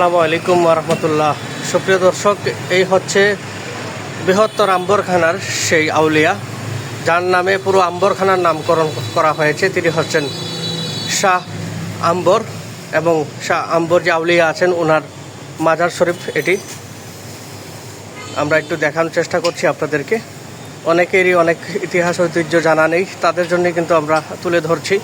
আসসালামু আলাইকুম রহমতুল্লাহ সুপ্রিয় দর্শক, এই হচ্ছে বৃহত্তর আম্বরখানার সেই আউলিয়া, যার নামে পুরো আম্বরখানার নামকরণ করা হয়েছে। তিনি হচ্ছেন শাহ আম্বর এবং শাহ আম্বর যে আউলিয়া আছেন ওনার মাজার শরীফ এটি। আমরা একটু দেখানোর চেষ্টা করছি আপনাদেরকে। অনেকেরই অনেক ইতিহাস ঐতিহ্য জানা নেই, তাদের জন্য কিন্তু আমরা তুলে ধরছি।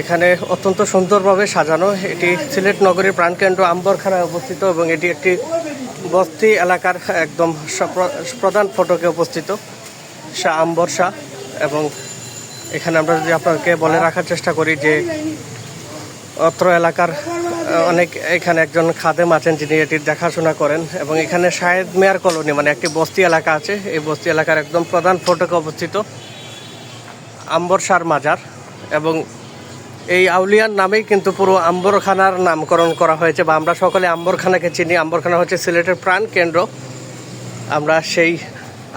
এখানে অত্যন্ত সুন্দরভাবে সাজানো। এটি সিলেট নগরীর প্রাণকেন্দ্র আম্বরখানায় অবস্থিত এবং এটি একটি বস্তি এলাকার একদম প্রধান ফটকে অবস্থিত। শাহ আম্বর শাহ এবং এখানে আমরা যদি আপনাকে বলে রাখার চেষ্টা করি যে অত্র এলাকার অনেক এখানে একজন খাদেম আছেন যিনি এটির দেখাশোনা করেন এবং এখানে শাহেদ মেয়ার কলোনি মানে একটি বস্তি এলাকা আছে। এই বস্তি এলাকার একদম প্রধান ফটকে অবস্থিত। আম্বরসার মাজার এবং এই আউলিয়ার নামেই কিন্তু পুরো আম্বরখানার নামকরণ করা হয়েছে বা আমরা সকলে আম্বরখানাকে চিনি। আম্বরখানা হচ্ছে সিলেটের প্রাণ কেন্দ্র। আমরা সেই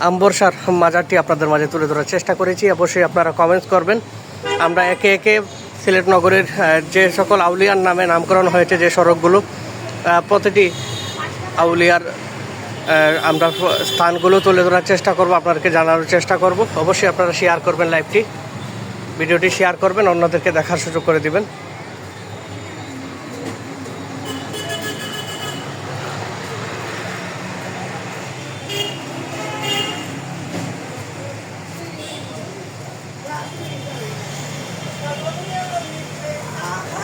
আম্বরসার মাজারটি আপনাদের মাঝে তুলে ধরার চেষ্টা করেছি। অবশ্যই আপনারা কমেন্টস করবেন। আমরা একে একে সিলেট নগরের যে সকল আউলিয়ার নামে নামকরণ হয়েছে যে সড়কগুলো প্রতিটি আউলিয়ার আমরা স্থানগুলো তুলে ধরার চেষ্টা করব, আপনাদেরকে জানানোর চেষ্টা করব। অবশ্যই আপনারা শেয়ার করবেন লাইভটি ভিডিওটি শেয়ার করবেন অন্যদেরকে দেখার সুযোগ করে দিবেন।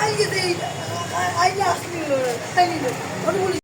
আইলে just আইলে I,